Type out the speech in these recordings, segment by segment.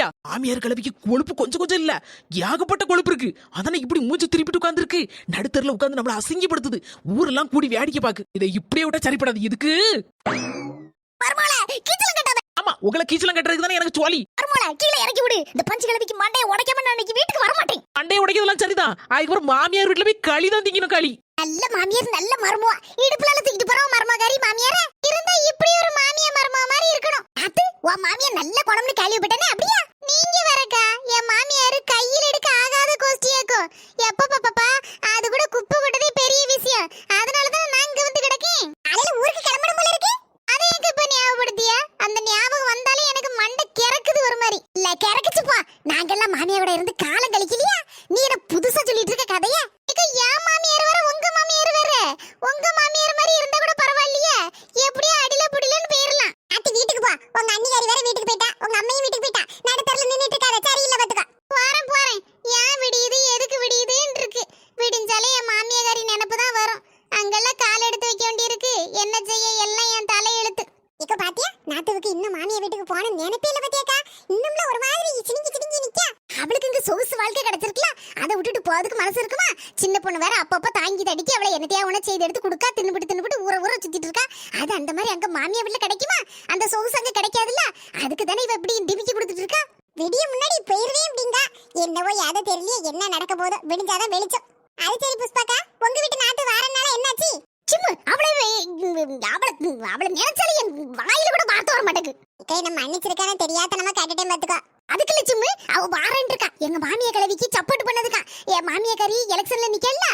இல்லையா மாமியார் கிளவிக்கு கொழுப்பு கொஞ்சம் கொஞ்சம் இல்ல. ஏகப்பட்ட கொழுப்பு இருக்கு. அதானே இப்படி மூஞ்சி திருப்பிட்டு உட்கார்ந்துருக்கு. நடுத்தரில் உட்கார்ந்து நம்மள அசிங்கப்படுத்துது. ஊரெல்லாம் கூடி வேடிக்கை பாக்கு. இதை இப்படியே விட்டா சரிப்படாது. இதுக்கு ஆமா உங்களை கீச்சலம் கட்டுறதுக்கு தானே எனக்கு சுவாலி. கீழே இறக்கி விடு. இந்த பஞ்சு கிழவிக்கு மண்டையை உடைக்காம நான் இன்னைக்கு வீட்டுக்கு வர மாட்டேன் அண்டை உடைக்கிறதுலாம் சரிதான். அதுக்கப்புறம் மாமியார் வீட்டுல போய் களி தான் திங்கணும் களி. நல்ல மாமியார் நல்ல மருமவா. இடுப்புல தூக்கிட்டு போறோம் மருமகாரி மாமியார இருந்தா இப்படி ஒரு மாமியா மருமவ மாதிரி இருக்கணும் அது உன் மாமியார் நல்ல குணம்னு கேள்விப்பட்டனே அப்படியா? நீங்க வரக்கா என் மாமியார் கையில் எடுக்க ஆகாத கோஷ்டியாக்கும் எப்ப பாப்பா அது கூட குப்பை கொட்டதே பெரிய விஷயம் அதனால தான் நான் இங்க வந்து கிடக்கேன் காலையில ஊருக்கு கிளம்பணும் போல இருக்கு அதை எனக்கு இப்ப ஞாபகப்படுத்திய அந்த ஞாபகம் வந்தாலே எனக்கு மண்டை கிறக்குது ஒரு மாதிரி இல்ல கிறக்குச்சுப்பா நாங்கெல்லாம் மாமியாரோட இருந்து காலம் கழிக்கலையா நீ என்ன புதுசா சொல்லிட்டு இருக்க கதையா இக்க என் மாமியார் வேற உங்க மாமியார் வேற உங்க மாமியார் மாதிரி இருந்தா கூட பரவாயில்லையே எப்படியோ அடில புடிலன்னு போயிரலாம் அத்தி வீட்டுக்கு போ உங்க அண்ணிகாரி வேற வீட்டுக்கு போயிட்டா உங்க அம்மையும் வீட்டுக்கு போயிட்டா நடுத்தரல நின்னுட்டு இருக்காத சரியில்லை பாத்துக்க போறேன் போறேன் ஏன் விடியுது எதுக்கு விடியுதுன்னு இருக்கு விடிஞ்சாலே என் மாமியாரி நினைப்பு தான் வரும் அங்கெல்லாம் கால் எடுத்து வைக்க வேண்டியிருக்கு என்ன செய்ய எல்லாம் என் தலையெழுத்து இக்க பாத்தியா நாட்டுக்கு இன்னும் மாமியா வீட்டுக்கு போன நினைப்பே இல்ல பாத்தியாக்கா இன்னும்ல ஒரு மாதிரி சினிங்கி சினிங்கி நிக்கா அவளுக்கு இங்க சொகுசு வாழ்க்கை கிடைச்சிருக்கலாம் அதை விட்டுட்டு போறதுக்கு மனசு இருக்குமா சின்ன பொண்ணு வேற அப்பப்ப தாங்கி தடிக்கி அவளை என்னத்தையா உன செய்து எடுத்து கொடுக்கா தின்னுபிட்டு தின்னுபிட்டு ஊற ஊற சுத்திட்டு இருக்கா? அது அந்த மாதிரி அங்க மாமியா வீட்டுல கிடைக்குமா? அந்த சொகுசு அங்க கிடைக்காதுல்ல? அதுக்கு தானே இவ இப்படி டிமிக்கி கொடுத்துட்டு இருக்கா? விடிய முன்னாடி போயிருவே அப்படிங்க. என்னவோ யாதோ தெரியலையே என்ன நடக்க போதோ. விடிஞ்சாதான் வெளிச்சம். அது சரி புஷ்பாக்கா உங்க வீட்டு நாட்டு வாரனால என்னாச்சு? சிம்மு அவளை அவளை அவளை நினைச்சாலே என் வாயில கூட பார்த்து வர மாட்டேங்குது. நம்ம மன்னிச்சிருக்கானே தெரியாத நம்ம கேட்டுட்டே பார்த்துக்கோ அதுக்கு லட்சுமி அவ வாரன் இருக்கா. எங்க மாமிய கலவிக்கு சப்போர்ட் பண்ணதுக்கா. என் மாமிய கறி எலெக்ஷன்ல நிக்கல.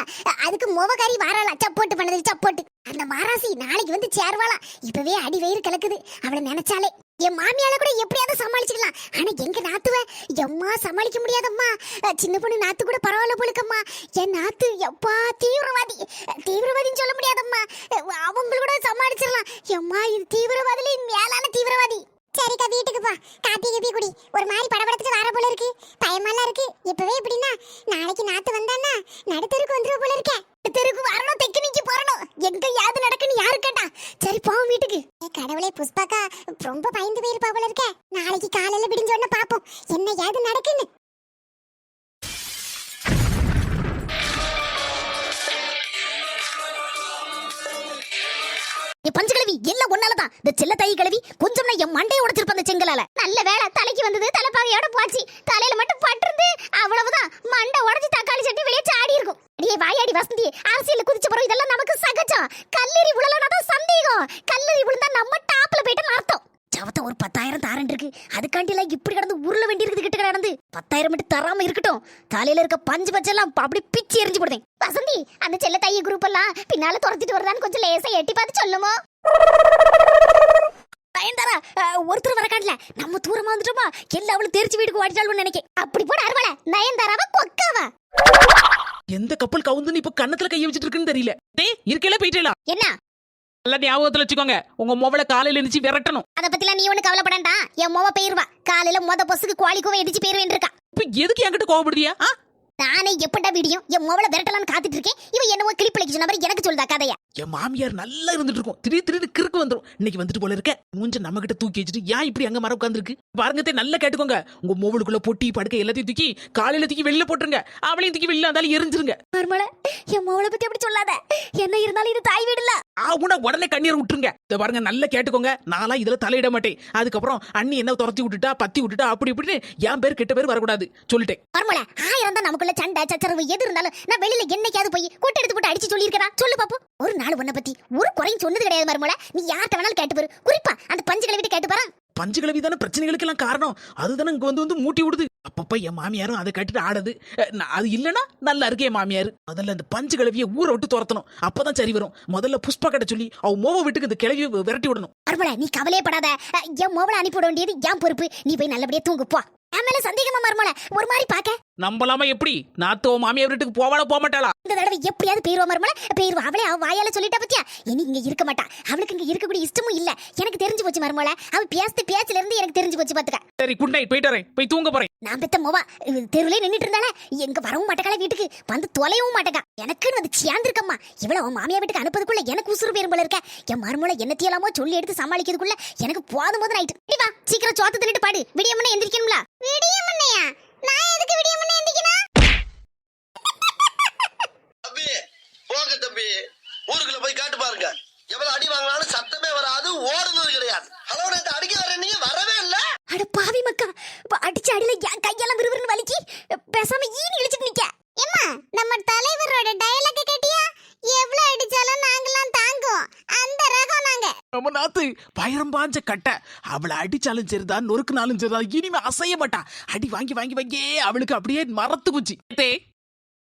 அதுக்கு மோவ கறி வாராளா. சப்போர்ட் பண்ணதுக்கு சப்போர்ட். அந்த மாராசி நாளைக்கு வந்து சேர்வாளா. இப்பவே அடி வயிறு கலக்குது. அவளை நினைச்சாலே. என் மாமியால கூட எப்படியாவது சமாளிச்சுக்கலாம். ஆனா எங்க நாத்துவ? எம்மா சமாளிக்க முடியாதம்மா. சின்ன பொண்ணு நாத்து கூட பரவாயில்ல போலுக்கம்மா. என் நாத்து எப்பா தீவிரவாதி. தீவிரவாதின்னு சொல்ல முடியாதம்மா. அவங்க கூட சமாளிச்சிடலாம் எம்மா இது தீவிரவாதில மேல தீவிரவாதி சரிக்கா வீட்டுக்கு போ காப்பி கீப்பி குடி. ஒரு மாதிரி படபடத்துக்கு வர போல இருக்கு. பயமெல்லாம் இருக்கு. இப்பவே எப்படின்னா நாளைக்கு நாத்து வந்தான்னா நடுத்தருக்கு வந்துருவ போல இருக்கேன் தெருக்கு வரணும் தெக்கினிக்கு போறணும். எங்க யாது நடக்குன்னு யாரு கேட்டா? சரி போவோம் வீட்டுக்கு. ஏ கடவுளே புஷ்பாக்கா ரொம்ப பயந்து போயிருப்பா போல இருக்கே. நாளைக்கு காலையில விடிஞ்ச உடனே பாப்போம். என்ன யாது நடக்குன்னு. நீ பஞ்சு கிழவி எல்லாம் அவ்வளவுதான் இந்த செல்ல தை கழுவி கொஞ்சம் என் மண்டையை உடைச்சிருப்ப அந்த செங்கலால. நல்ல வேலை தலைக்கு வந்தது தலைப்பாகையோட போச்சு. தலையில மட்டும் பட்டிருந்து அவ்வளவுதான். மண்டை உடைச்சு தக்காளி சட்டி வெளியே சாடி இருக்கும். அடியே வாயாடி வசந்தி. அரசியல் குதிச்ச பிறகு இதெல்லாம் நமக்கு சகஜம். கல்லறி விழலனா சந்தேகம். கல்லறி விழுந்தா நம்ம டாப்ல போயிட்டு அர்த்தம். சவத்தை ஒரு பத்தாயிரம் தாரன் இருக்கு. அதுக்காண்டி எல்லாம் இப்படி கிடந்து உருள வேண்டியிருக்குது கிட்ட கிடந்து பத்தாயிரம் மட்டும் தராம இருக்கட்டும். தலையில இருக்க பஞ்சு பச்செல்லாம் அப்படி பிச்சு எரிஞ்சு போடுதேன் வசந்தி அந்த செல்ல தைய குரூப் எல்லாம் பின்னால துரத்திட்டு வருதான்னு கொஞ்சம் லேசா எட்டி பார்த்து சொல்லுமோ? அஹ், ஒருத்தர் வர காட்டல. நம்ம தூரமா வந்துட்டோமா? எல்லா அவளும் தெரிச்சு வீட்டுக்கு ஓடிட்டாள்னு நினைக்கேன் அப்படி போட அருவல நயன்தாராவா கொக்காவா எந்த கப்பல் கவுந்துன்னு இப்ப கன்னத்துல கைய வச்சிட்டு இருக்குன்னு தெரியல. டேய் இருக்கல போயிட்டேலாம் என்ன? நல்ல ஞாபகத்துல வச்சுக்கோங்க. உங்க மொபைல காலையில எழுந்துச்சு விரட்டணும். அத பத்திலாம் நீ ஒண்ணு கவலைப்படாண்டா. என் மோவ பெயர்வா. காலையில மொத பஸ்ஸுக்கு குவாலிக்கும் இடிச்சு போயிருவேன் இருக்கா. இப்ப எதுக்கு என்கிட்ட கோவப்படுதியா? ஆ? நானே எப்படா விடியும் என் மோவல விரட்டலாம்னு காத்துட்டு இருக்கேன். இவ என்னவோ கிளிப்பிளைக்கு சொன்ன மாதிரி எனக்கு சொல்லுதா கதையா? என் மாமியார் நல்லா இருந்துட்டு இருக்கும். திடீர் திடீர்னு கிறுக்கு வந்துரும். இன்னைக்கு வந்துட்டு போல இருக்க. மூஞ்ச நம்ம கிட்ட தூக்கி வச்சுட்டு ஏன் இப்படி அங்க மரம் உட்காந்துருக்கு பாருங்க நல்லா கேட்டுக்கோங்க. உங்க மொபைலுக்குள்ள பொட்டி படுக்க எல்லாத்தையும் தூக்கி காலையில தூக்கி வெளில போட்டுருங்க. அவளையும் தூக்கி வெளில இருந்தாலும் எரிஞ்சிருங்க. மருமல என் மவளை பத்தி அப்படி சொல்லாத. என்ன இருந்தாலும் இது தாய் வீடுல ஆகுனா உடனே கண்ணீர் விட்டுருங்க. இதை பாருங்க நல்லா கேட்டுக்கோங்க. நான்லாம் இதில் தலையிட மாட்டேன். அதுக்கப்புறம் அண்ணி என்ன துரத்தி விட்டுட்டா பத்தி விட்டுட்டா அப்படி இப்படின்னு என் பேர் கெட்ட பேர் வரக்கூடாது. சொல்லிட்டேன். மர்மல ஆயிரம் தான் நமக்குள்ள சண்டை சச்சரவு எது இருந்தாலும் நான் வெளியில என்னைக்காவது போய் கொட்டை எடுத்து போட்டு அடிச்சு சொல்லியிருக்கா சொல்லு பாப்போம். ஒரு நாள் உன்னை பத்தி ஒரு குறையும் சொன்னது கிடையாது மர்மல நீ யார்கிட்ட வேணாலும் கேட்டு பாரு. குறிப்பா அந்த பஞ்சு கிளவிட்டு கேட்டு பாரு பஞ்சு கிளவி தானே பிரச்சனைகளுக்கெல்லாம் காரணம். அதுதானே இங்கே வந்து வந்து மூட்டி விடுது. அப்பப்போ என் மாமியாரும் அதை கட்டிட்டு ஆடுது. நான் அது இல்லைன்னா நல்லா இருக்கு என் மாமியார். முதல்ல அந்த பஞ்சு கிளவியை ஊரை விட்டு துரத்தணும். அப்பதான் சரி வரும். முதல்ல புஷ்பா கட்ட சொல்லி அவ மோவ வீட்டுக்கு இந்த கிளவி விரட்டி விடணும். மர்மல நீ கவலையே படாத என் மோவல அனுப்பி விட வேண்டியது என் பொறுப்பு. நீ போய் நல்லபடியா தூங்குப்பா என் மேல சந்தேகமா மர்மல ஒரு மாதிரி பாக்க நம்பலாமா எப்படி? நாத்தோ மாமியார் வீட்டுக்கு போவாளா போக மாட்டாளா இந்த தடவை எப்படியாவது போயிருவா மர்மல போயிருவா அவளே அவ வாயால சொல்லிட்டா பத்தியா? இனி இங்க இருக்க மாட்டா. அவளுக்கு இங்க இருக்கக்கூடிய இஷ்டமும் இல்ல. எனக்கு தெரிஞ்சு போச்சு மர்மல அவ பேசுது பேச்சுல இருந்து எனக்கு தெரிஞ்சு போச்சு பாத்துக்க. சரி குட் நைட் போயிட்டு வரேன். போய் தூங்க போறேன். நான் பெத்த மோவா. தெருவிலே நின்னுட்டு இருந்தால எங்க வரவும் மாட்டக்கால வீட்டுக்கு. வந்து தொலையவும் மாட்டக்கா. எனக்குன்னு வந்து சேர்ந்திருக்கம்மா இவ்வளவு அவன் மாமியா வீட்டுக்கு அனுப்பதுக்குள்ள எனக்கு உசுறு பேரும் போல இருக்க. என் மருமலை என்னத்தையெல்லாமோ சொல்லி எடுத்து சமாளிக்கிறதுக்குள்ள எனக்கு போதும் போது நைட்டு வா சீக்கிரம் சோத்த தின்னுட்டு பாடு. விடிய முன்னையா? நான் எதுக்கு விடிய முன்ன எந்திக்கணும் தம்பி போங்க தம்பி. ஊருக்குள்ள போய் காட்டு பாருங்க. எவ்வளவு அடி வாங்கினாலும் சத்தமே வராது ஓடுனது கிடையாது. ஹலோ நேத்து அடிக்க வர நீங்க வரவே இல்ல. அட பாவி மக்கா நம்ம நாத்து பயிரம் பாஞ்ச கட்டை. அவளை அடிச்சாலும் சரிதான் நொறுக்குனாலும் சரிதான். இனிமே அசைய மாட்டா. அடி வாங்கி வாங்கி வாங்கி அவளுக்கு அப்படியே மரத்து போச்சு தே.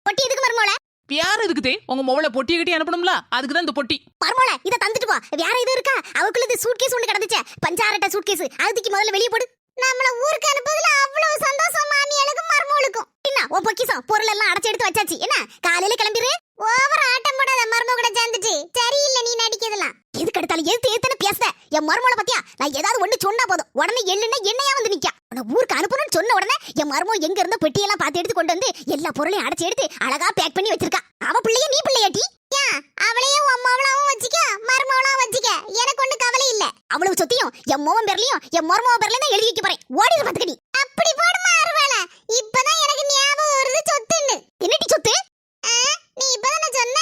பொட்டி எதுக்கு மருமோள? யார் எதுக்கு தே? உங்க மொபைல பொட்டியை கட்டி அனுப்பணும்ல? அதுக்கு தான் இந்த பொட்டி. மருமோள இத தந்துட்டு போ. வேற எதுவும் இருக்கா? அவளுக்குள்ள இது சூட்கேஸ் ஒண்ணு கிடந்துச்சே. பஞ்சாரட்ட சூட்கேஸ் அதுக்கு முதல்ல வெளிய போடு. நம்மள ஊருக்கு அனுப்புறதுல அவ்வளவு சந்தோஷம் மாமியாளுக்கும் மருமகளுக்கும் என்ன உன் பொக்கிசம் பொருள் எல்லாம் அடைச்சு எடுத்து வச்சாச்சு. என்ன காலையில கிளம்பிரு. ஓவர் ஆட்டம் போடாத எதுக்கு எடுத்தாலும் எது ஏத்தன பேசுத என் மருமோள பத்தியா? நான் ஏதாவது ஒண்ணு சொன்னா போதும். உடனே எள்ளுன்னா என்னையா வந்து நிக்கா. உன்னை ஊருக்கு அனுப்பணும்னு சொன்ன உடனே என் மருமோ எங்க இருந்த பெட்டியெல்லாம் பார்த்து எடுத்து கொண்டு வந்து எல்லா பொருளையும் அடைச்சு எடுத்து அழகா பேக் பண்ணி வச்சிருக்கா. அவ பிள்ளைய நீ பிள்ளையாட்டி அவளையும் உன் மவளாவும் வச்சுக்க மருமவளாவும் வச்சுக்க. எனக்கு ஒண்ணு கவலை இல்ல. அவ்வளவு சொத்தியும் என் மோவன் பேர்லயும் என் மருமவ பேர்லயும் தான் எழுதி வைக்க போறேன். ஓடிடு பாத்துக்க நீ. அப்படி போடுமா அருவாள? இப்பதான் எனக்கு ஞாபகம் வருது சொத்துன்னு. என்னடி சொத்து? நீ இப்பதானே சொன்ன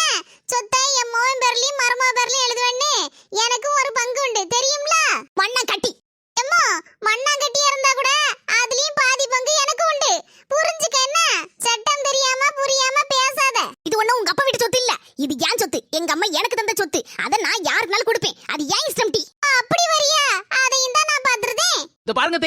சொத்தை என் மோகன் பேர்லயும் மருமக பேர்லயும் எழுதுவேன்னு. எனக்கும் ஒரு பங்கு உண்டு தெரியும்ல? மண்ணா கட்டி எம்மோ மண்ணாங்கட்டியா இருந்தா கூட அதுலயும் பாதி பங்கு எனக்கு உண்டு. புரிஞ்சுக்க என்ன? சட்டம் தெரியாம புரியாம பேசாத. இது ஒண்ணும் உங்க அப்பா வீட்டு சொத்து இல்ல. இது ஏன் சொத்து? எங்க அம்மா எனக்கு தந்த சொத்து. அத நான் யாருக்குனாலும் கொடுப்பேன் அது ஏன் இஷ்டம் டி அப்படி வரியா அதையும் தான் நான் பாத்துருதேன்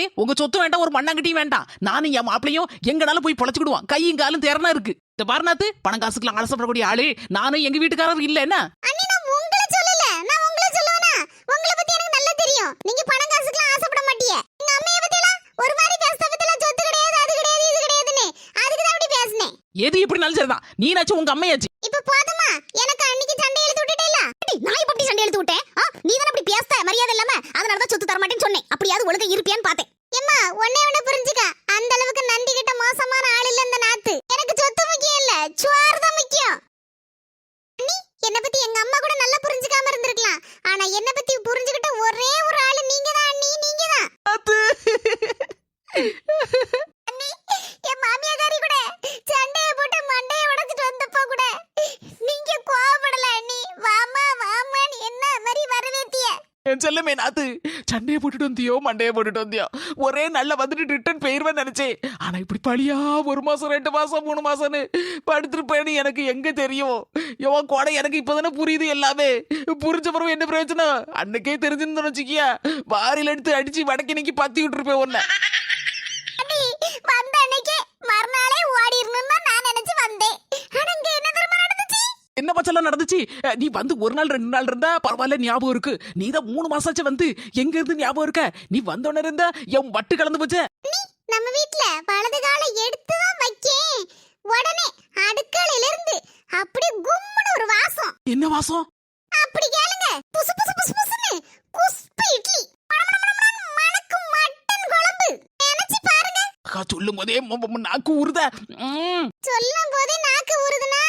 இந்த பாருங்க தே உங்க சொத்து வேண்டாம் ஒரு மண்ணாங்கட்டியும் வேண்டாம். நானும் என் மாப்பிளையும் எங்கனாலும் போய் பொழைச்சுக்கிடுவோம். கையும் காலும் திறனா இருக்கு. இந்த பாருநாத்து பணம் காசுக்குலாம் ஆசைப்படக்கூடிய ஆளு நானும் எங்க வீட்டுக்காரர் இல்ல என்ன? அண்ணி நான் உங்களை சொல்லல. நான் உங்களை சொல்லுவேனா? உங்களை பத்தி எனக்கு நல்லா தெரியும். நீங்க பணம் காசுக்குலாம் ஆசைப்பட மாட்டீங்க எங்க அம்மைய ஒரு மாதிரி சொத்து கிடையாது அது கிடையாது இது கிடையாதுன்னு. அதுக்கு தான் அப்படி பேசினேன். எது இப்படி நல்ல சரிதான். நீனாச்சும் உங்க அம்மையாச்சு. இப்ப போதுமா? எனக்கு அன்னைக்கு சண்டை விட்டுட்டேல டி, நான் இப்ப சண்டை எடுத்து விட்டேன்? நீ தானே அப்படி பேச மரியாதை இல்லாம. அதனால தான் சொத்து தர மாட்டேன்னு சொன்னேன். அப்படியாவது ஒழுங்கா இருப்பியான்னு பார்த்தேன். எம்மா ஒன்னே ஒண்ணு புரிஞ்சுக்க. அந்த அளவுக்கு நன்றி கிட்ட மோசமான ஆள் இல்ல இந்த நாத்து. எனக்கு சொத்து முக்கியம் இல்ல சுவார் தான் முக்கியம். அண்ணி என்ன பத்தி எங்க அம்மா கூட நல்லா புரிஞ்சுக்காம இருந்திருக்கலாம். ஆனா என்ன பத்தி புரிஞ்சுக்கிட்ட ஒரே ஒரு ஆளு நீங்க தான் அண்ணி நீங்க தான் என் மாமியாரி கூட சண்டைய போட்டு மண்டைய உடைச்சிட்டு வந்தப்போ கூட. நீங்க கோவப்படல அண்ணி. வாமா வாமான்னு என்ன மாதிரி வரவேத்திய என் செல்லமே நாத்து சண்டையை போட்டுட்டு வந்தியோ மண்டையை போட்டுட்டு வந்தியோ. ஒரே நல்ல வந்துட்டு ரிட்டர்ன் போயிருவேன் நினைச்சேன். ஆனா இப்படி பழியா ஒரு மாசம் ரெண்டு மாசம் மூணு மாசம்னு படுத்துருப்பேன்னு எனக்கு எங்க தெரியும்? எவன் கூட எனக்கு இப்பதானே புரியுது எல்லாமே. புரிஞ்ச பிறகு என்ன பிரயோஜனம்? அன்னைக்கே தெரிஞ்சிருந்து வச்சுக்கியா. வாரில் எடுத்து அடிச்சு வடக்கி நீக்கி பத்தி விட்டுருப்பேன் உன்னை. அண்ணி வந்த அன்னைக்கே மறுநாளே ஓடிரணும்னு நான் நினைச்சு வந்தேன். ஆனா என்ன பச்செல்லாம் நடந்துச்சு? நீ வந்து ஒரு நாள் ரெண்டு நாள் இருந்தா பரவாயில்ல ஞாபகம் இருக்கு. நீ தான் மூணு மாசாச்சு வந்து எங்க இருந்து ஞாபகம் இருக்க? நீ வந்தோடனே இருந்தா என் வட்டு கலந்து போச்சே. நம்ம வீட்ல வலது காலை எடுத்து தான் வைக்கேன். உடனே அடுக்கலையில இருந்து அப்படியே கும்முன்னு ஒரு வாசம். என்ன வாசம்? அப்படி கேளுங்க. புசு புசு புசு புசுன்னு சொல்லும் போதே நாக்கு ஊறுத. சொல்லும் போதே நாக்கு ஊறுதுனா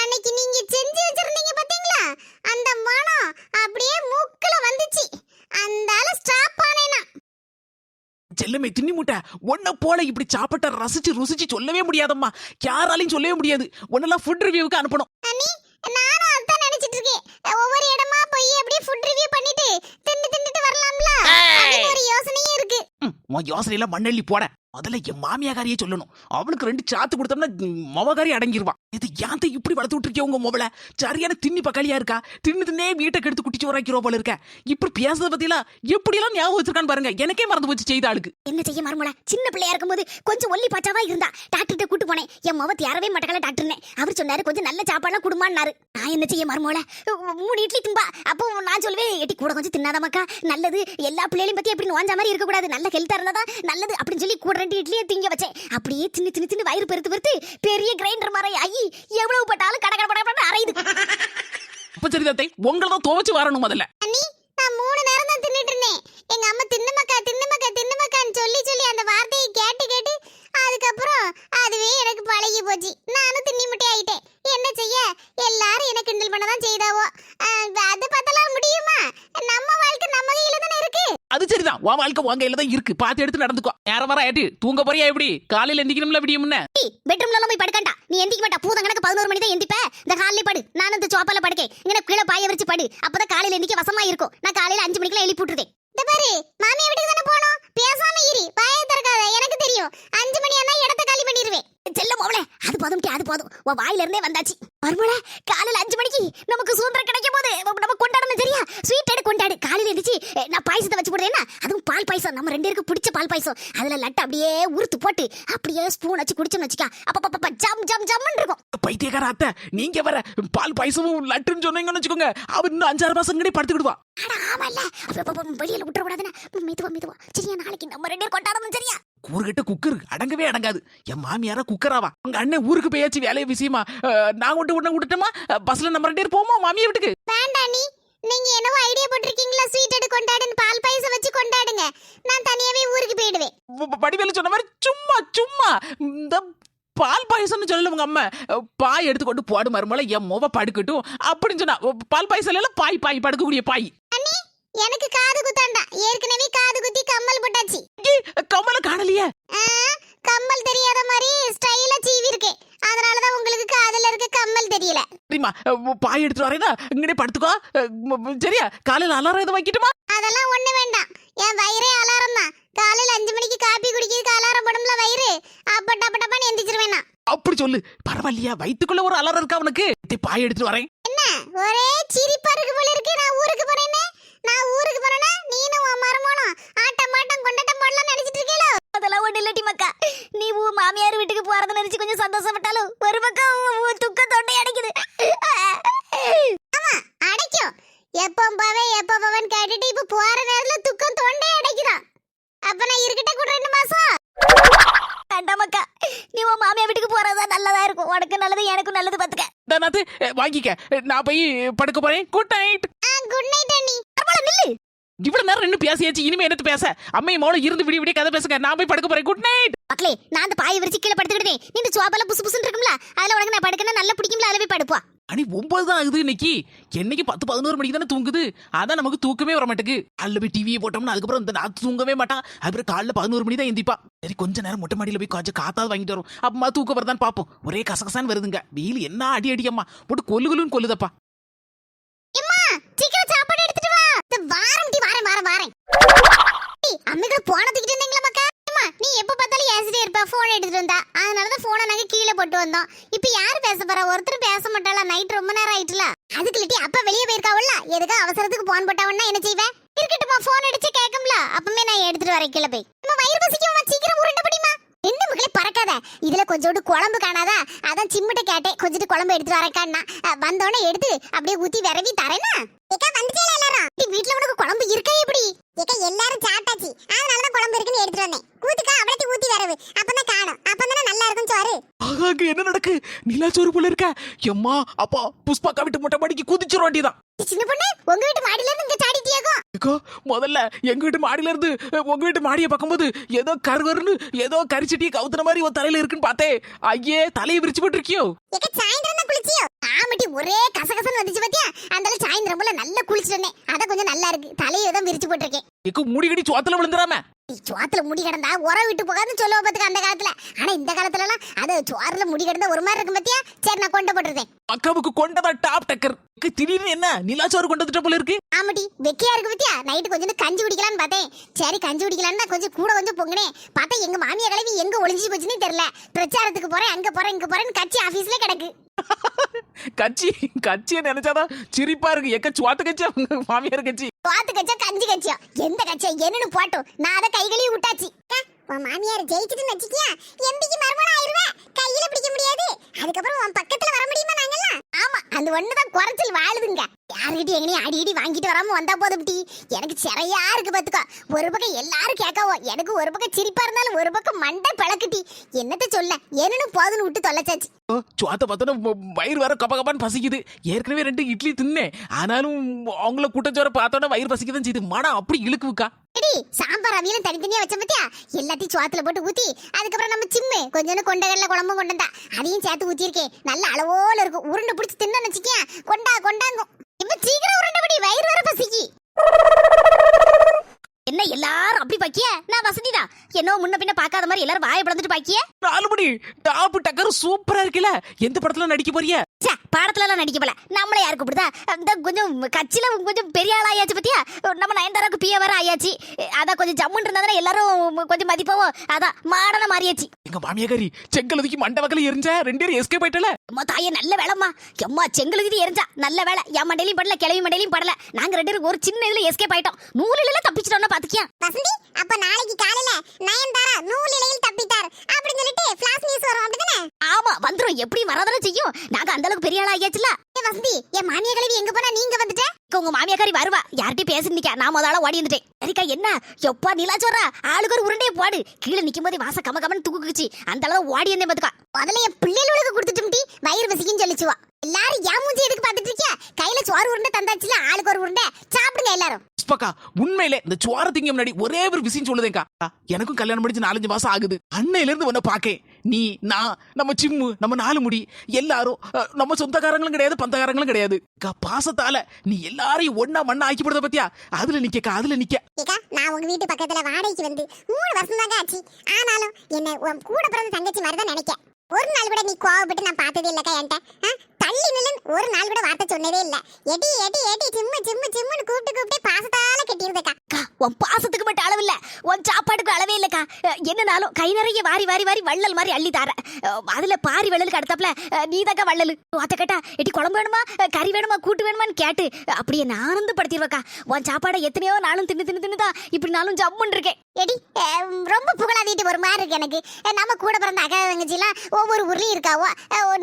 அன்னைக்கு நீங்க செஞ்சு வச்சிருந்தீங்க பாத்தீங்களா? அந்த மனம் அப்படியே மூக்குல வந்துச்சு. அந்த ஆள ஸ்டாப் ஆனேனா. செல்லமே தின்னி முட்டை. உன்னை போல இப்படி சாப்பிட்ட ரசிச்சு ருசிச்சு சொல்லவே முடியாதம்மா. யாராலையும் சொல்லவே முடியாது. உன்னெல்லாம் ஃபுட் ரிவ்யூவுக்கு அனுப்பணும். அண்ணி நானும் அதான் நினைச்சிட்டு இருக்கேன். ஒவ்வொரு இடமா போய் அப்படியே ஃபுட் ரிவ்யூ பண்ணிட்டு தின்னு தின்னுட்டு வரலாம்ல? ஒரு யோசனையும் இருக்கு. உன் யோசனையில மண்ணள்ளி போட. முதல்ல என் மாமியாக்காரியே சொல்லணும். அவளுக்கு ரெண்டு சாத்து கொடுத்தோம்னா மொவகாரி அடங்கிடுவான் இது ஏன் இப்படி வளர்த்து விட்டுருக்கே உங்க மொபைல சரியான தின்னி பக்காளியா இருக்கா? தின்னு தின்னே வீட்டை கெடுத்து குட்டிச்சு உரைக்கிறோ போல இருக்க. இப்படி பேசுறத பத்திலாம் எப்படியெல்லாம் ஞாபகம் வச்சிருக்கான்னு பாருங்க. எனக்கே மறந்து போச்சு செய்த ஆளுக்கு. என்ன செய்ய மருமல சின்ன பிள்ளையா இருக்கும்போது கொஞ்சம் ஒல்லி பாச்சாவா இருந்தா டாக்டர்கிட்ட கூட்டு போனேன். என் மவ யாரவே மட்டக்கல டாக்டர்னே அவர் சொன்னாரு கொஞ்சம் நல்ல சாப்பாடுலாம் குடுமான்னாரு நான் என்ன செய்ய மருமல மூணு இட்லி திம்பா. அப்போ நான் சொல்லுவேன் எட்டி கூட கொஞ்சம் தின்னாதமாக்கா நல்லது. எல்லா பிள்ளைகளையும் பத்தி எப்படி நோஞ்ச மாதிரி இருக்கக்கூடாது. நல்ல ஹெல்த்தா இருந்தா நல்லது. அப்படின்னு சொல்லி கூட ரெண்டு இட்லியை திங்க வச்சேன். அப்படியே தின்னு தின்னு தின்னு வயிறு பெருத்து பெருத்து பெரிய கிரைண்டர் மாதிரி ஆகி எவ்வளவு பட்டாலும் கட கட பட பட அரையுது. அப்ப சரி தத்தை உங்களை தான் துவச்சு வரணும் முதல்ல. அண்ணி நான் மூணு நேரம் தான் தின்னுட்டு இருந்தேன். எங்க அம்மா தின்னுமக்கா தின்னுமக்கா தின்னுமக்கான்னு சொல்லி சொல்லி அந்த வார்த்தையை கேட்டு கேட்டு அதுக்கப்புறம் அதுவே எனக்கு பழகி போச்சு. நானும் தின்னி முட்டை ஆயிட்டேன். என்ன செய்ய? எல்லாரும் எனக்கு கிண்டல் பண்ண தான் செய்தாவோ அது பார்த்தலாம் முடியுமா? நம்ம வாழ்க்கை நம்ம கையில தானே இருக்கு. அது சரிதான். வா வாழ்க்கை உன் கையில தான் இருக்கு. பார்த்து எடுத்து நடந்துக்கோ. யார வர ஏட்டு தூங்க போறியா எப்படி? காலையில எந்திக்கணும்ல விடிய முன்ன? பெட்ரூம்ல எல்லாம் போய் படுக்கண்டா நீ எந்திக்க மாட்டா. பூதம் கணக்கு பதினோரு மணி தான் எந்திப்ப. இந்த காலையில படு. நான் இந்த சோப்பால படுக்கே இங்க கீழே பாய விரிச்சு படு. அப்பதான் காலையில எந்திக்க வசமா இருக்கும். நான் காலையில அஞ்சு மணிக்கெல்லாம் எழுப்பி விட்டுருதேன் இந்த பாரு மாமியா வீட்டுக்கு தானே போனோம்? பேசாம இரு. வாயை திறக்காத. எனக்கு தெரியும். அஞ்சு மணி ஆனா இடத்த காலி பண்ணிடுவேன் செல்ல மோவலே அது போதும் அது போதும். உன் வாயில இருந்தே வந்தாச்சு. மறுமலை காலையில அஞ்சு மணிக்கு நமக்கு சுதந்திரம் கிடைக்கும் போது நம்ம கொண்டாடணும் சரியா? ஸ்வீட் எடு கொண்டாடு. காலையில எழுந்துச்சு அஹ், நான் பாயசத்தை வச்சு போடுறேன்னா அதுவும் பால் பாயசம். நம்ம ரெண்டு பேருக்கு பிடிச்ச பால் பாயசம். அதுல லட்டு அப்படியே உருத்து போட்டு அப்படியே ஸ்பூன் வச்சு குடிச்சோம்னு வச்சுக்கா. அப்பப்ப ஜம் ஜம் ஜம்னு இருக்கும். பைத்தியக்கார அத்தை நீங்க வர பால் பாயசமும் லட்டுன்னு சொன்னீங்கன்னு வச்சுக்கோங்க. அவர் இன்னும் அஞ்சாறு மாசம் முன்னாடி படுத்துக்கிடுவா அட ஆமால்ல. அப்ப வெளியில விட்டுற கூடாதுன்னு மெதுவா மெதுவா. சரியா நாளைக்கு நம்ம ரெண்டு பேரும் கொண்டாடணும் சரியா? கூறுகிட்ட குக்கர் அடங்கவே அடங்காது. என் மாமியாரா குக்கராவா? உங்க அண்ணன் ஊருக்கு போயாச்சு வேலைய விஷயமா நான் கொண்டு உடனே விட்டுட்டோமா? பஸ்ல நம்ம ரெண்டு பேர் போமா மாமியா வீட்டுக்கு? வேண்டாம் நீ நீங்க என்னவோ ஐடியா போட்டிருக்கீங்களா? ஸ்வீட் எடு கொண்டாடுன்னு பால் பாயசம் வச்சு கொண்டாடுங்க. நான் தனியாவே ஊருக்கு போயிடுவேன். வடிவேலு சொன்ன மாதிரி சும்மா சும்மா இந்த பால் பாயசம்னு சொல்லல உங்க அம்மா பாய் எடுத்து கொண்டு போடு மருமலை என் மொவ படுக்கட்டும். அப்படின்னு சொன்னா பால் பாயசம் இல்ல பாய் பாய் படுக்கக்கூடிய பாய். அண்ணி எனக்கு காது குத்தாண்டா. ஏற்கனவே காது குத்தி கம்மல் போட்டாச்சு. கமல காணலையே. கம்மல் தெரியாத மாதிரி ஸ்டைலா சீவி இருக்கேன் அதனாலதான் உங்களுக்கு காதுல இருக்க கம்மல் தெரியல. அஹ், பாய் எடுத்துட்டு வரேனா இங்கனே படுத்துக்கோ. சரியா? காலையில அலாரம் எதுவும் வைக்கட்டுமா அதெல்லாம் ஒண்ணு வேண்டாம். என் வயிறே அலாரம் தான். காலையில அஞ்சு மணிக்கு காப்பி குடிக்கிறதுக்கு அலாரம் போடும்ல வயிறு. அப்ப டப்ப டப்பான்னு எந்திரிச்சிருவேன். அப்படி சொல்லு. பரவாயில்லையா? வயித்துக்குள்ள ஒரு அலாரம் இருக்கா டேய், பாய் எடுத்துட்டு வரேன். என்ன? ஒரே சிரிப்பா இருக்கு போல இருக்கு. நான் ஊருக்கு போறேன்னு நான் ஊருக்கு போறேன்னா நீனும் உன் மருமகனும் ஆட்டம் மாட்டம் கொண்டாட்டம் போடலாம் நினைச்சிட்டு இருக்கீங்களோ அதெல்லாம் ஒண்ணு இல்லட்டி மக்கா. நீ உன் மாமியார் வீட்டுக்கு போறத நினைச்சு கொஞ்சம் சந்தோஷப்பட்டாலும் ஒரு பக்கம் துக்க தொண்டை அடைக்குது. ஆமா அடைக்கும். எப்போ போவே எப்போ போவேன்னு கேட்டுட்டு இப்ப போற நேரத்துல துக்கம் தொண்டை அடைக்குதான் அப்ப நான் இருக்கட்ட கூட ரெண்டு மாசம். வேண்டாம் மக்கா. நீ உன் மாமியார் வீட்டுக்கு போறதா நல்லதா இருக்கும். உனக்கு நல்லது எனக்கும் நல்லது பாத்துக்க. தானாத்து வாங்கிக்க. நான் போய் படுக்க போறேன். குட் நைட் குட் நைட் அண்ணி. நில்லு. இவ்வளவு நேரம் நின்னு பேசியாச்சு இனிமே என்னத்து பேச? அம்மை மோள இருந்து விடிய விடிய கதை பேசுங்க. நான் போய் படுக்க போறேன். குட் நைட் மக்களே நான் அந்த பாயை விரிச்சு கீழே படுத்துக்கிட்டேன் நீ இந்த சோபால புசு புசுன்னு இருக்கும்ல. அதுல உனக்கு நான் படுக்கணும் நல்லா பிடிக்கும்ல அதுல போய் படுப்பா. அனி ஒன்பது தான் ஆகுது இன்னைக்கு. என்னைக்கு பத்து பதினோரு மணிக்கு தானே தூங்குது? அதான் நமக்கு தூக்கமே வர மாட்டேங்குது. அல்ல போய் டிவியை போட்டோம்னா அதுக்கப்புறம் இந்த நான் தூங்கவே மாட்டான் அப்புறம் காலைல பதினோரு மணி தான் எந்திப்பா. சரி கொஞ்ச நேரம் மொட்டை மாடியில போய் கொஞ்சம் காத்தாவது வாங்கிட்டு வரும். அப்பமா தூக்கம் வருதான்னு பார்ப்போம் ஒரே கசகசான்னு வருதுங்க. வெயில் என்ன அடி அடியம்மா போட்டு கொல்லு கொல்லுன்னு கொல்லுதப்பா அம்மா சீக்கிரம் சாப்பாடு எடுத்துட்டு வா இந்த வாரம் டி வாரம் வாரம் வாரம் அம்மிக்கு போன தூக்கிட்டு இருந்தீங்களா மக்கா? நீ எப்ப பார்த்தாலும் ஏசிட்டே இருப்ப போன் எடுத்துட்டு வந்தா. அதனால தான் போனை நாங்க கீழே போட்டு வந்தோம். இப்போ யாரு பேச போறா? ஒருத்தர் பேச மாட்டாளா? நைட் ரொம்ப நேரம் ஆயிட்டுல. அதுக்கு இல்லட்டி அப்ப வெளியே போயிருக்காவுல்ல? எதுக்கு அவசரத்துக்கு போன் போட்டாவன்னா என்ன செய்வேன் இருக்கட்டுமா போன் அடிச்சு கேட்கும்ல அப்பமே நான் எடுத்துட்டு வரேன் கீழே போய். நம்ம வயிறு பசிக்குமா சீக்கிரம் உருண்டை பிடிமா என்ன மகளே பறக்காத. இதுல கொஞ்சோண்டு குழம்பு காணாதா? அதான் சிம்மிட்ட கேட்டேன். கொஞ்சோண்டு குழம்பு எடுத்துட்டு வரேக்கான்னா வந்தோடனே எடுத்து அப்படியே ஊத்தி விரவி தரேனா? ஏக்கா வந்துட்டே எல்லாரும்? டி, உனக்கு குழம்பு இருக்கா எப்படி ஏக்கா எல்லாரும் சாப்பிட்டாச்சு அதனாலதான் குழம்பு இருக்குன்னு எடுத்துட்டு வந்தேன் ஊத்துக்கா அவளத்தி ஊத்தி வரவு அப்பதான் காணும் அப்பதானே நல்லா இருக்கும் சோறு ஆகா அங்க என்ன நடக்கு நிலாச்சோறு போல இருக்க? எம்மா அப்பா புஷ்பாக்கா விட்டு மொட்டை மாடிக்கு குதிச்சிரும் வேண்டியதான் சின்ன பொண்ணு உங்க வீட்டு மாடியில இருந்து இங்க ஏக்கா, முதல்ல எங்க வீட்டு மாடியில இருந்து உங்க வீட்டு மாடியை பார்க்கும்போது ஏதோ கருகருன்னு ஏதோ கரிச்சட்டியை கவுத்துன மாதிரி ஒரு தலையில இருக்குன்னு பார்த்தேன் ஐயே தலையை விரிச்சு போட்டிருக்கியோ? ஏக்கா சாயந்தரம் தான் குளிச்சியோ? ஆமாட்டி ஒரே கசகசன்னு வந்துச்சு பாத்தியா? அந்த சாயந்தரம் போல நல்லா குளிச்சிட்டு வந்தேன் அதான் கொஞ்சம் நல்லா இருக்கு. தலையை தான் விரிச்சு போட்டிருக்கேன். எக்கு மூடி கடி சோத்துல விழுந்துடாம சோத்துல முடி கிடந்தா உரம் விட்டு போகாதுன்னு சொல்லுவ பார்த்துக்க அந்த காலத்துல. ஆனா இந்த காலத்துல எல்லாம் அது சோறுல முடி கிடந்தா ஒரு மாதிரி இருக்கும் பத்தியா? சரி நான் கொண்டு போட்டுருந்தேன் அக்காவுக்கு கொண்டதா டாப் டக்கர். திடீர்னு என்ன? நிலாச்சோறு கொண்டு வந்துட்ட போல இருக்கு. ஆமாட்டி வெக்கையா இருக்கு பத்தியா? நைட்டு கொஞ்சம் கஞ்சி குடிக்கலாம்னு பார்த்தேன். சரி கஞ்சி குடிக்கலாம்னு கொஞ்சம் கூட கொஞ்சம் பொங்குனேன். பார்த்தா எங்க மாமியா கிளவி எங்க ஒளிஞ்சு போச்சுன்னு தெரியல. பிரச்சாரத்துக்கு போறேன் அங்க போறேன் இங்க போறேன்னு கட்சி ஆபீஸ்ல கிடக்கு. கட்சி கட்சியை நினைச்சாதான் சிரிப்பா இருக்கு. எக்க சுவாத்த கட்சி அவங்க மாமியார் கட்சி. பாத்து கச்சா கஞ்சி கட்சியா? எந்த கட்சியா? என்னன்னு போட்டோம். நான் அதை கைகளையும் விட்டாச்சு. உன் மாமியார் ஜெயிச்சிட்டுன்னு வச்சுக்கியா? எம்பிக்கு மறுமணம் ஆயிருவேன் கையில பிடிக்க முடியாது. அதுக்கப்புறம் உன் பக்கத்துல வர முடியுமா நாங்கெல்லாம்? ஆமா அந்த ஒண்ணுதான் குறைச்சல் வாழுதுங்க. யாருகிட்ட எங்கனையும் அடி அடி வாங்கிட்டு வராம வந்தா போதும் டி. எனக்கு சிறையா இருக்கு பாத்துக்கோ. ஒரு பக்கம் எல்லாரும் கேட்கவோ எனக்கு ஒரு பக்கம் சிரிப்பா இருந்தாலும் ஒரு பக்கம் மண்டை பிளக்குட்டி என்னத்த சொல்ல? என்னன்னு போதுன்னு விட்டு தொலைச்சாச்சு. சுவாத்த பார்த்தோன்னா வயிறு வேற கப்ப கப்பான்னு பசிக்குது. ஏற்கனவே ரெண்டு இட்லி தின்னேன். ஆனாலும் அவங்கள கூட்டச்சோர பார்த்தோன்னா வயிறு பசிக்குதான் செய்யுது மனம் அப்படி இழுக்குக்கா எடி சாம்பார் அவியலும் தனித்தனியா வச்ச பத்தியா? எல்லாத்தையும் சோத்துல போட்டு ஊத்தி அதுக்கப்புறம் நம்ம சிம்மு. கொஞ்சோண்டு கொண்டகல்ல குழம்பும் கொண்டு வந்தா. அதையும் சேர்த்து ஊத்திருக்கேன் நல்ல அளவோல இருக்கும். உருண்டை பிடிச்சி தின்னு வச்சுக்கேன். கொண்டா கொண்டாங்கும். இப்ப சீக்கிரம் உருண்டபடி வயிறு வர பசிக்கு. என்ன எல்லாரும் அப்படி பாக்கிய? நான் வசதிதான். என்னோ முன்ன பின்ன பார்க்காத மாதிரி எல்லாரும் வாயை பிளந்துட்டு பாக்கியே? நாலுமணி டாப்பு டக்கர் சூப்பரா இருக்குல்ல. எந்த படத்துல நடிக்க போறிய? ச்சே படத்துல எல்லாம் நடிக்க போல. நம்மள யாரு கூப்பிடுதா? அந்த கொஞ்சம் கட்சியில கொஞ்சம் பெரிய ஆள் ஆயாச்சு பத்தியா? நம்ம நயன்தாராக்கு பிய வர ஆயாச்சு. அதான் கொஞ்சம் ஜம்முன்னு இருந்தா எல்லாரும் கொஞ்சம் மதிப்பாவும் அதான் மாடன மாறியாச்சு. எங்க மாமியாரி செங்கலுதிக்கு மண்டவக்கல எரிஞ்ச ரெண்டு பேரும் எஸ்கேப் ஆயிட்டல அம்மா தாயே நல்ல வேலைம்மா. எம்மா செங்கலுக்கு எரிஞ்சா நல்ல வேலை. என் மண்டையிலையும் படல கிளவி மண்டையிலையும் படல. நாங்க ரெண்டு பேரும் ஒரு சின்ன இதுல எஸ்கேப் ஆயிட்டோம். நூலில தப்பிச்சிட்டோம்னா பாத்துக்கியா? வசந்தி அப்ப நாளைக்கு காலையில நயன்தாரா நூல் இலையில் தப்பித்தார். அப்படின்னு சொல்லிட்டு ஃபிளாஷ் நியூஸ் வரும் அப்படிதானே? ஆமா வந்துரும். எப்படி வரதானே செய்யும். நாங்க அந்த அளவுக்கு பெரிய ஆள் ஆயாச்சுல ஏ வசந்தி என் மாமியா கிழவி எங்க போனா நீங்க வந்துட்ட? இங்க உங்க மாமியாக்காரி வருவா. யார்கிட்டயும் பேசி நிக்க. நான் முதல்ல ஓடி வந்துட்டேன். சரிக்கா என்ன? எப்பா நிலா சொல்றா ஆளுக்கு ஒரு உருண்டையை போடு. கீழே நிக்கும் போதே வாச கம கமன்னு தூக்குச்சு அந்த அளவு ஓடி இருந்தே பார்த்துக்கா முதல்ல என் பிள்ளைகளுக்கு கொடுத்துட்டும் டி. வயிறு பசிக்குன்னு சொல்லிச்சுவா. எல்லாரும் ஏன் மூஞ்சி எதுக்கு பார்த்துட்டு இருக்கியா? கையில சோறு உருண்டை தந்தாச்சுல ஆளுக்கு ஒரு உருண்டை. சாப்பிடுங்க எல்லாரும். புஷ்பக்கா உண்மையிலே இந்த சுவார திங்க முன்னாடி ஒரே ஒரு விஷயம் சொல்லுதேக்கா எனக்கும் கல்யாணம் முடிஞ்சு நாலஞ்சு மாசம் ஆகுது. அன்னையில இருந்து உன்னை பாக்கேன் நீ நான் நம்ம சிம்மு நம்ம நாலு முடி எல்லாரும் நம்ம சொந்தக்காரங்களும் கிடையாது பந்தக்காரங்களும் கிடையாது. பாசத்தால நீ எல்லாரையும் ஒன்னா மண்ணா ஆக்கி போடுறத பத்தியா? அதுல நிக்க அதுல நிக்க. நான் உங்க வீட்டு பக்கத்துல வாடகைக்கு வந்து மூணு வருஷம் தாங்க ஆச்சு. ஆனாலும் என்ன உன் கூட பிறந்த தங்கச்சி மாதிரி தான் நினைக்க. ஒரு நாள் கூட நீ கோவப்பட்டு நான் பார்த்ததே இல்லக்கா என்கிட்ட. ஆ? தள்ளி நில்லு ஒரு நாள் கூட வார்த்தை சொன்னதே இல்ல. எடி எடி எடி சிம்மு சிம்மு சிம்முன்னு கூப்பிட்டு கூப்பிட்டு பாசத்தால கட்டியிருந்தக்கா உன் பாசத்துக்கு மட்டும் அளவு இல்ல. உன் சாப்பாட்டுக்கு அளவே இல்லக்கா. என்னனாலும் கை நிறைய வாரி வாரி வாரி வள்ளல் மாதிரி அள்ளி தர அதுல பாரி வள்ளலுக்கு அடுத்தாப்புல நீதாக்கா வள்ளல். வாத்த கேட்டா எட்டி குழம்பு வேணுமா? கறி வேணுமா? கூட்டு வேணுமான்னு கேட்டு. அப்படியே நான் ஆனந்தப்படுத்திடுவக்கா உன் சாப்பாடை எத்தனையோ நாளும் தின்னு தின்னு தின்னுதா இப்படி நாளும் ஜம்முன்னு இருக்கேன். எடி ரொம்ப புகழாதீட்டு ஒரு மாதிரி இருக்கு எனக்கு. நம்ம கூட பிறந்த அக்கா தங்கச்சிலாம் ஒவ்வொரு ஊர்லயும் இருக்காவோ?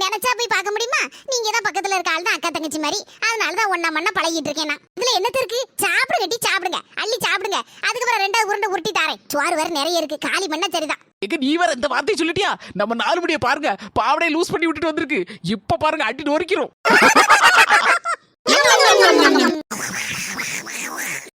நினைச்சா போய் பார்க்க முடியுமா? நீங்க தான் பக்கத்துல இருக்க ஆள் தான் அக்கா தங்கச்சி மாதிரி. அதனால தான் ஒன்னா மண்ணா பழகிட்டு இருக்கேன் நான். இதுல என்னத்து இருக்கு? சாப்பிடுங்க டி சாப்பிடுங்க. அள்ளி சாப்பிடுங்க. அதுக்கப்புறம் ரெண்டாவது உருண்டை உருட்டி தாரேன். சோறு வேற நிறைய இருக்கு. காலி பண்ணா சரிதான். எங்க நீ வேற இந்த வார்த்தையை சொல்லிட்டியா? நம்ம நாலு முடிய பாருங்க. பாவடையை லூஸ் பண்ணி விட்டுட்டு வந்திருக்கு. இப்ப பாருங்க அடி நொறுக்கிறோம்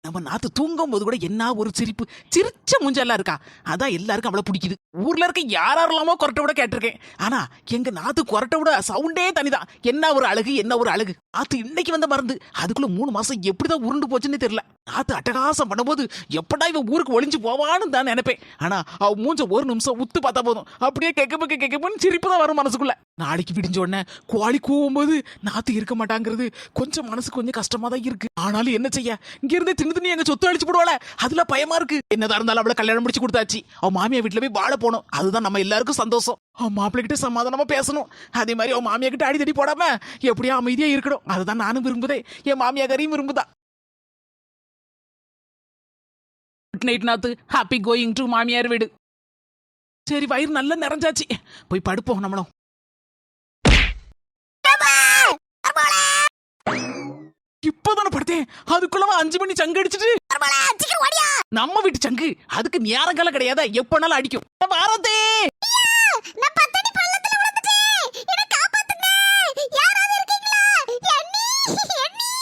நம்ம நாத்து தூங்கும் போது கூட என்ன ஒரு சிரிப்பு? சிரிச்ச மூஞ்செல்லாம் இருக்கா? அதான் எல்லாருக்கும் அவளை பிடிக்குது. ஊர்ல இருக்க யாரெல்லாமோ கொரட்டை விட கேட்டிருக்கேன். ஆனா எங்க நாத்து கொரட்டை விட சவுண்டே தனிதான். என்ன ஒரு அழகு என்ன ஒரு அழகு? நாத்து இன்னைக்கு வந்த மருந்து. அதுக்குள்ள மூணு மாசம் எப்படிதான் உருண்டு போச்சுன்னு தெரியல. நாத்து அட்டகாசம் பண்ணும்போது எப்படா இவன் ஊருக்கு ஒளிஞ்சு போவான்னு தான் நினைப்பேன். ஆனா அவ மூஞ்ச ஒரு நிமிஷம் உத்து பார்த்தா போதும். அப்படியே கேட்க கேட்கப்பன்னு சிரிப்பு தான் வரும் மனசுக்குள்ள. நாளைக்கு விடிஞ்ச உடனே கோழி கூவும்போது நாத்து இருக்க மாட்டாங்கிறது கொஞ்சம் மனசு கொஞ்சம் கஷ்டமா தான் இருக்கு. ஆனாலும் என்ன செய்ய? இங்க இருந்து தின்னு தின்னு எங்க சொத்து அழிச்சு போடுவாள அதுல பயமா இருக்கு. என்னதான் இருந்தாலும் அவளை கல்யாணம் முடிச்சு கொடுத்தாச்சு. அவன் மாமியா வீட்டுல போய் வாழ போனோம். அதுதான் நம்ம எல்லாருக்கும் சந்தோஷம். அவன் மாப்பிள்ளை கிட்ட சமாதானமா பேசணும். அதே மாதிரி அவன் மாமியா கிட்ட அடிதடி போடாம எப்படியா அமைதியா இருக்கணும். அதுதான் நானும் விரும்புதே. என் மாமியாக்காரையும் விரும்புதா. குட் நைட் நாத்து. ஹாப்பி கோயிங் டு மாமியார் வீடு. சரி வயிறு நல்லா நிறைஞ்சாச்சு. போய் படுப்போம் நம்மளும். இப்பதானே படுத்தேன். அதுக்குள்ளவா அஞ்சு மணி சங்கு அடிச்சிட்டு நம்ம வீட்டு சங்கு. அதுக்கு நேரங்காலம் கிடையாதா? எப்பனாலும் அடிக்கும். வாரதே நான் பத்தடி பள்ளத்துல விழுந்துட்டேன் என்ன காப்பாத்துங்க யாராவது இருக்கீங்களா எண்ணி எண்ணி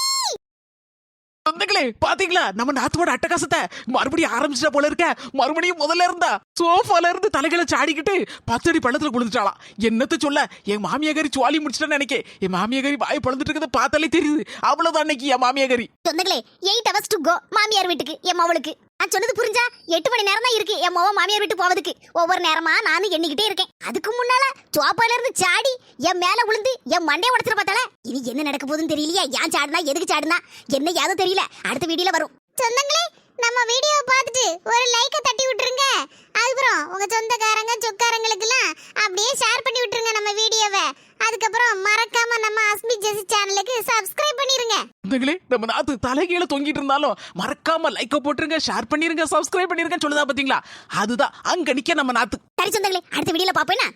சொந்தங்களே பாத்தீங்களா? நம்ம நாத்தோட அட்டகாசத்தை மறுபடியும் ஆரம்பிச்சிட்டா போல இருக்க. மறுபடியும் முதல்ல இருந்தா சோஃபால இருந்து தலைகளை சாடிக்கிட்டு பத்தடி பள்ளத்துல விழுந்துட்டாளாம் என்னத்த சொல்ல என் மாமியாரி சுவாலி முடிச்சிட்டேன்னு நினைக்க. என் மாமியாரி வாய் பழந்துட்டு இருக்கிறத பார்த்தாலே தெரியுது. அவ்வளவுதான் அன்னைக்கு என் மாமியாரி சொந்தங்களே எயிட் ஹவர்ஸ் டு கோ மாமியார் வீட்டுக்கு என் மவளுக்கு. நான் சொன்னது புரிஞ்சா? எட்டு மணி நேரம் தான் இருக்கு. என் மோவ மாமியார் வீட்டுக்கு போவதுக்கு ஒவ்வொரு நேரமா நானும் எண்ணிக்கிட்டே இருக்கேன். அதுக்கு முன்னால சோப்பால இருந்து சாடி என் மேல விழுந்து என் மண்டைய உடச்சிட பார்த்தால இனி என்ன நடக்க போகுதுன்னு தெரியலையா? ஏன் சாடுனா? எதுக்கு சாடுனா? என்ன யாரும் தெரியல. அடுத்த வீடியோல வரும். சொந்தங்களே நம்ம வீடியோவை பார்த்துட்டு ஒரு லைக்கை தட்டி விட்டுருங்க. அதுக்கப்புறம் உங்க சொந்தக்காரங்க சொக்காரங்களுக்கெல்லாம் அப்படியே ஷேர் பண்ணி விட்டுருங்க நம்ம வீடியோவை அதுக்கப்புறம் மறக்காம நம்ம அஸ்மி ஜெசி சேனலுக்கு சப்ஸ்கிரைப் பண்ணிருங்க. சொந்தங்களே நம்ம நாத்து தலைகீழ தொங்கிட்டு இருந்தாலும் மறக்காம லைக்க போட்டுருங்க ஷேர் பண்ணிருங்க சப்ஸ்கிரைப் பண்ணிருங்க சொல்லுதா பாத்தீங்களா அதுதான் அங்க நிக்க நம்ம நாத்து. சரி சொந்தங்களே அடுத்த வீடியோல பாப்பேனா